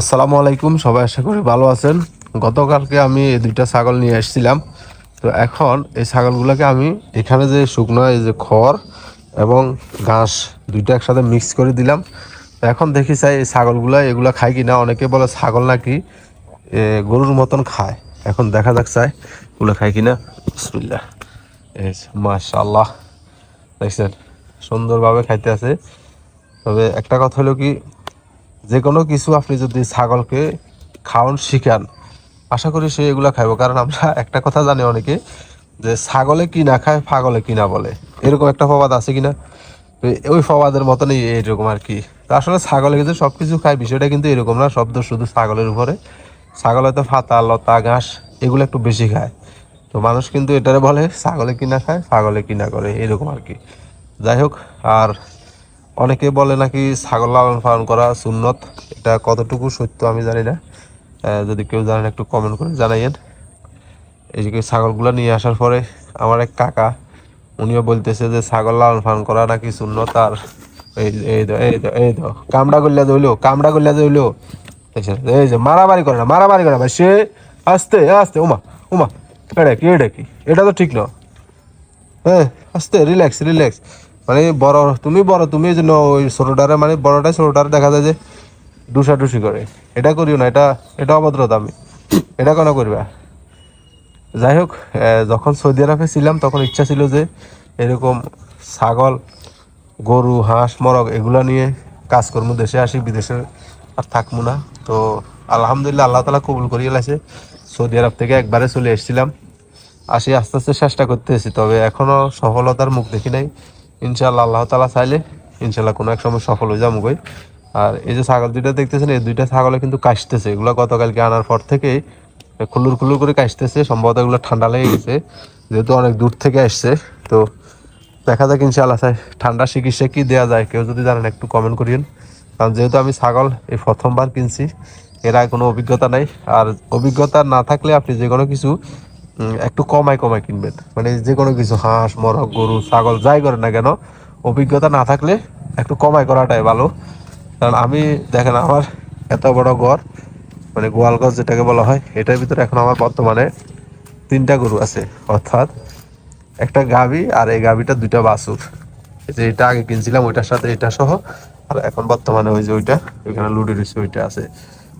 আসসালামু আলাইকুম, সবাই আশা করি ভালো আছেন। গতকালকে আমি এই দুইটা ছাগল নিয়ে এসেছিলাম তো এখন এই ছাগলগুলোকে আমি এখানে যে শুকনো, এই যে খড় এবং ঘাস দুইটা একসাথে মিক্স করে দিলাম। তো এখন দেখি চাই এই ছাগলগুলো এগুলো খায় কি না অনেকে বলে ছাগল নাকি গরুর মতন খায়। এখন দেখা যাক চাই ওগুলো খায় কিনা? বিসমিল্লাহ। এই মাশাল্লাহ দেখছেন, সুন্দরভাবে খাইতে আছে। তবে একটা কথা হলো কি যে কোনো কিছু আপনি যদি ছাগলকে খাওয়ান, শিখান, আশা করি সে এগুলা খাইবো। কারণ আমরা একটা কথা জানি অনেকে, যে ছাগলে কি না খায়, পাগলে কি না বলে। এরকম একটা প্রবাদ আছে কিনা? ওই প্রবাদের মতনই এরকম আর কি। আসলে ছাগলে কিন্তু সব কিছু খায়, বিষয়টা কিন্তু এরকম না। শব্দ শুধু ছাগলের উপরে। ছাগল হয়তো ফাতা, লতা, ঘাস, এগুলো একটু বেশি খায়। তো মানুষ কিন্তু এটারে বলে, ছাগলে কিনা খায় ছাগলে কিনা করে, এরকম আর কি। যাই হোক, আর অনেকে বলে নাকি ছাগল লালন পালন করা সুন্নত। এটা কতটুকু সত্য আমি জানি না। যদি কেউ জানেন একটু কমেন্ট করে জানাইয়েন। এই যে ছাগলগুলো নিয়ে আসার পরে আমার এক কাকা, উনিও বলতেছে যে ছাগল লালন পালন করা নাকি সুন্নত আর এই এই তো এই তো এই তো কামড়া করলে দইলো কামড়া করলে দইলো এই যে মারামারি করে না, মারামারি করে না ভাই, সে আস্তে আস্তে, উমা উমা এটা কি এটা কি? এটা তো ঠিক না। হ্যাঁ আস্তে রিল্যাক্স রিল্যাক্স মানে বড়, তুমি বড়, তুমি জন্য ওই ছোটটারে মানে বড়টাই ছোটটারে দেখা যায় যে ডুসা ডুসি করে। এটা করিও না, এটা এটা অভদ্রতা আমি। এটা কেন করবা? যাই হোক যখন সৌদি আরবে ছিলাম, তখন ইচ্ছা ছিল যে এরকম ছাগল, গরু, হাঁস, মরগ এগুলো নিয়ে কাজ করব দেশে আসি, বিদেশে আর থাকব না। তো আলহামদুলিল্লাহ আল্লাহ তালা কবুল করিয়ে লাইছে। সৌদি আরব থেকে একবারে চলে এসেছিলাম। আসি আস্তে আস্তে চেষ্টা করতেছি তবে এখনও সফলতার মুখ দেখি নাই। ইনশাল্লাহ আল্লাহ তালা চাইলে ইনশাল্লাহ কোনো এক সময় সফল হয়ে যাব গই আর এই যে ছাগল দুইটা দেখতেছেন, এই দুইটা ছাগলে কিন্তু কাশতেছে। এগুলো গতকালকে আনার পর থেকেই খুল্লুর খুল্লুর করে কাশতেছে, সম্ভবত এগুলো ঠান্ডা লেগে গেছে, যেহেতু অনেক দূর থেকে আসছে। তো দেখা যাক ইনশাআল্লাহ স্যার, ঠান্ডা চিকিৎসা কি দেওয়া যায়, কেউ যদি জানেন একটু কমেন্ট করিয়েন। কারণ যেহেতু আমি ছাগল এই প্রথমবার কিনছি, এর আগে কোনো অভিজ্ঞতা নাই। আর অভিজ্ঞতা না থাকলে আপনি যে কোনো কিছু একটু কমায় কমায় কিনবেন মানে যে কোনো কিছু, হাঁস, মরক, গরু, ছাগল, যাই করেন না কেন, অভিজ্ঞতা না থাকলে একটু কমায় করাটাই ভালো। কারণ আমি, দেখেন আমার এত বড় ঘর মানে গোয়াল ঘর যেটাকে বলা হয়, এটার ভিতরে এখন আমার বর্তমানে তিনটা গরু আছে। অর্থাৎ একটা গাভি আর এই গাভিটা দুইটা বাছুর। যে এটা আগে কিনছিলাম, ওইটার সাথে এটা সহ, আর এখন বর্তমানে ওই যে ওইটা, ওইখানে লুডি রয়েছে ওইটা আছে।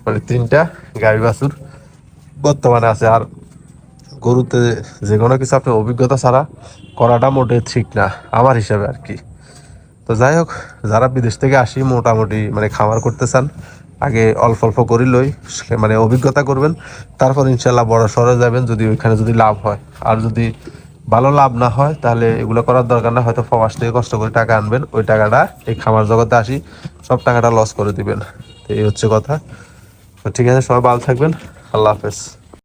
মানে তিনটা গাভি বাছুর বর্তমানে আছে। আর গরুতে যে কোনো কিছু আপনি অভিজ্ঞতা ছাড়া করাটা মোটে ঠিক না, আমার হিসাবে আর কি। তো যাই হোক, যারা বিদেশ থেকে আসি, মোটামুটি মানে খামার করতে চান, আগে অল্প অল্প করি লই মানে অভিজ্ঞতা করবেন, তারপর ইনশাল্লাহ বড় শহরে যাবেন, যদি ওইখানে যদি লাভ হয়। আর যদি ভালো লাভ না হয়, তাহলে এগুলো করার দরকার না, হয়তো প্রবাস থেকে কষ্ট করে টাকা আনবেন, ওই টাকাটা এই খামার জগতে আসি, সব টাকাটা লস করে দিবেন। তো এই হচ্ছে কথা। তো ঠিক আছে, সবাই ভালো থাকবেন, আল্লাহ হাফেজ।